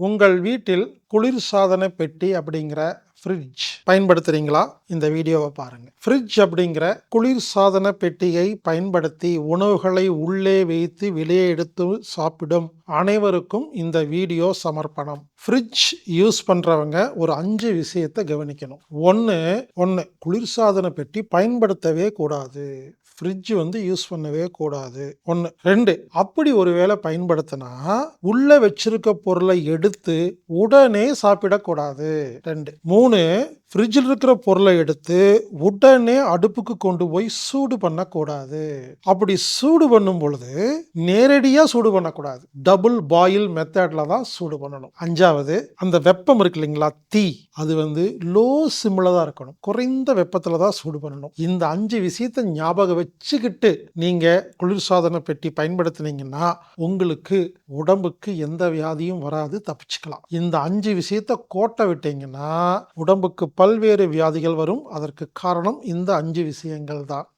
உங்கள் வீட்டில் குளிர்சாதன பெட்டி அப்படிங்கிற ஃப்ரிட்ஜ் பயன்படுத்துறீங்களா? இந்த வீடியோவை பாருங்க. ஃப்ரிட்ஜ் அப்படிங்கிற குளிர்சாதன பெட்டியை பயன்படுத்தி உணவுகளை உள்ளே வைத்து வெளியே எடுத்து சாப்பிடும் அனைவருக்கும் இந்த வீடியோ சமர்ப்பணம். ஃப்ரிட்ஜ் யூஸ் பண்றவங்க ஒரு அஞ்சு விஷயத்தை கவனிக்கணும். ஒன்று ஒன்று குளிர்சாதன பெட்டி பயன்படுத்தவே கூடாது. ஃப்ரிட்ஜ் வந்து யூஸ் பண்ணவே கூடாது. ஒன்று ரெண்டு அப்படி ஒருவேளை பயன்படுத்தினா உள்ள வச்சிருக்க பொருளை எடுத்து உடனே சாப்பிடக்கூடாது. ரெண்டு மூணு மூணு ஃப்ரிட்ஜில் இருக்கிற பொருளை எடுத்து உடனே அடுப்புக்கு கொண்டு போய் சூடு பண்ணக்கூடாது. அப்படி சூடு பண்ணும் பொழுது நேரடியாக சூடு பண்ணக்கூடாது. டபுள் பாயில் மெத்தடில் தான் சூடு பண்ணணும். அஞ்சாவது அந்த வெப்பம் இருக்கு இல்லைங்களா? தீ. அது வந்து லோ சிம்மில் தான் இருக்கணும். குறைந்த வெப்பத்தில் தான் சூடு பண்ணணும். இந்த அஞ்சு விஷயத்தை ஞாபகம் வச்சுக்கிட்டு நீங்கள் குளிர்சாதன பெட்டி பயன்படுத்தினீங்கன்னா உங்களுக்கு உடம்புக்கு எந்த வியாதியும் வராது. தப்பிச்சுக்கலாம். இந்த அஞ்சு விஷயத்தை கோட்டை விட்டீங்கன்னா உடம்புக்கு பல்வேறு வியாதிகள் வரும். அதற்கு காரணம் இந்த அஞ்சு விஷயங்கள் தான்.